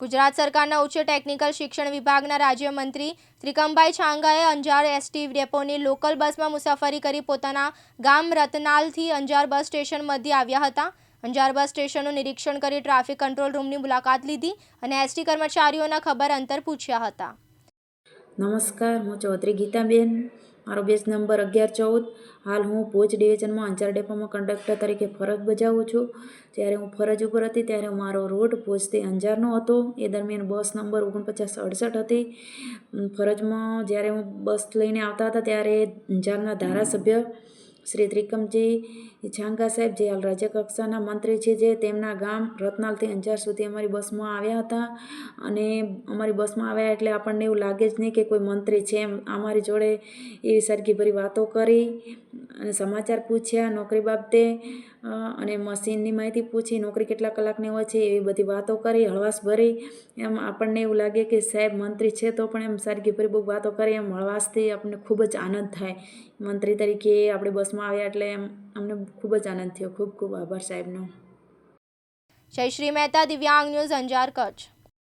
ગુજરાત સરકારના ઉચ્ચ ટેકનિકલ શિક્ષણ વિભાગના રાજ્યમંત્રી ત્રિકમભાઈ છાંગાએ અંજાર એસટી ડેપોની લોકલ બસમાં મુસાફરી કરી પોતાના ગામ રતનાલથી અંજાર બસ સ્ટેશન મધ્યે આવ્યા હતા. અંજાર બસ સ્ટેશનનું નિરીક્ષણ કરી ટ્રાફિક કંટ્રોલ રૂમની મુલાકાત લીધી અને એસટી કર્મચારીઓના ખબર અંતર પૂછ્યા હતા. નમસ્કાર, હું ચૌધરી ગીતાબેન. મારો બેચ નંબર અગિયાર ચૌદ. હાલ હું ભુજ ડિવિઝનમાં અંજાર ડેપોમાં કંડક્ટર તરીકે ફરજ બજાવું છું. જ્યારે હું ફરજ ઉપર હતી ત્યારે મારો રૂટ ભુજથી અંજારનો હતો. એ દરમિયાન બસ નંબર ઓગણપચાસ અડસઠ હતી. ફરજમાં જ્યારે હું બસ લઈને આવતા હતા ત્યારે અંજારના ધારાસભ્ય શ્રી ત્રિકમજી છાંગા સાહેબ, જે હાલ રાજ્ય કક્ષાના મંત્રી છે, જે તેમના ગામ રતનાલથી અંજાર સુધી અમારી બસમાં આવ્યા હતા. અને અમારી બસમાં આવ્યા એટલે આપણને એવું લાગે જ નહીં કે કોઈ મંત્રી છે એમ. અમારી જોડે એવી સરગીભરી વાતો કરી અને સમાચાર પૂછ્યા નોકરી બાબતે. અને મશીનની માહિતી પૂછી, નોકરી કેટલા કલાકની હોય છે, એવી બધી વાતો કરી, હળવાશ ભરી. એમ આપણને એવું લાગે કે સાહેબ મંત્રી છે તો પણ એમ સાદગીભરી બહુ વાતો કરી, એમ હળવાશથી આપણને ખૂબ જ આનંદ થાય. મંત્રી તરીકે આપણે બસમાં આવ્યા એટલે એમ અમને ખૂબ જ આનંદ થયો. ખૂબ ખૂબ આભાર સાહેબનો. જયશ્રી મહેતા, દિવ્યાંગ ન્યૂઝ અંજાર કચ્છ.